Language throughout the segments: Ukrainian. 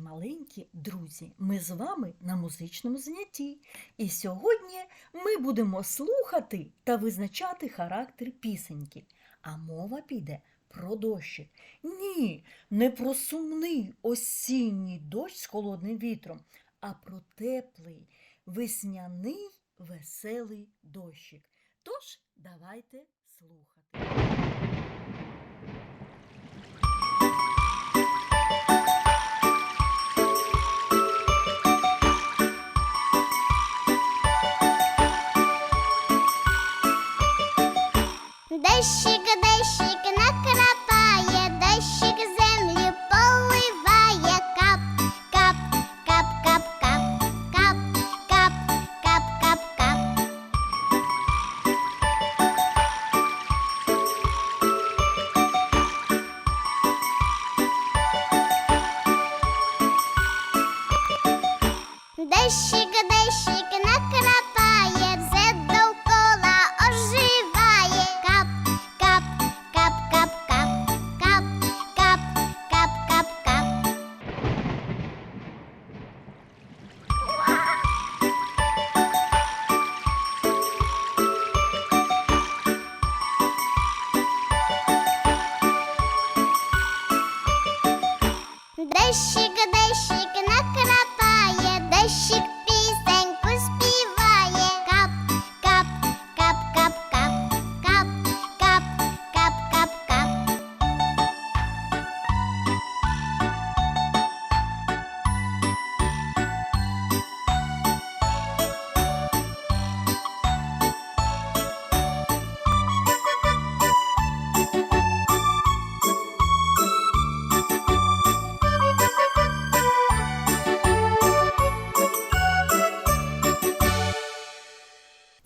маленькі друзі! Ми з вами на музичному занятті. І сьогодні ми будемо слухати та визначати характер пісеньки. А мова піде про дощик. Ні, не про сумний осінній дощ з холодним вітром, а про теплий, весняний, веселий дощик. Тож давайте слухати. Дощик, накрапає, дощик землю поливає, кап, кап, кап, кап, кап, кап, кап, кап, кап, кап. Дощик, дощик Fresh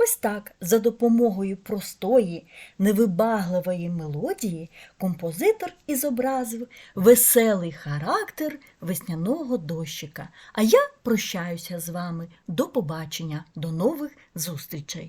Ось так, за допомогою простої, невибагливої мелодії, композитор і зобразив веселий характер весняного дощика. А я прощаюся з вами. До побачення, до нових зустрічей!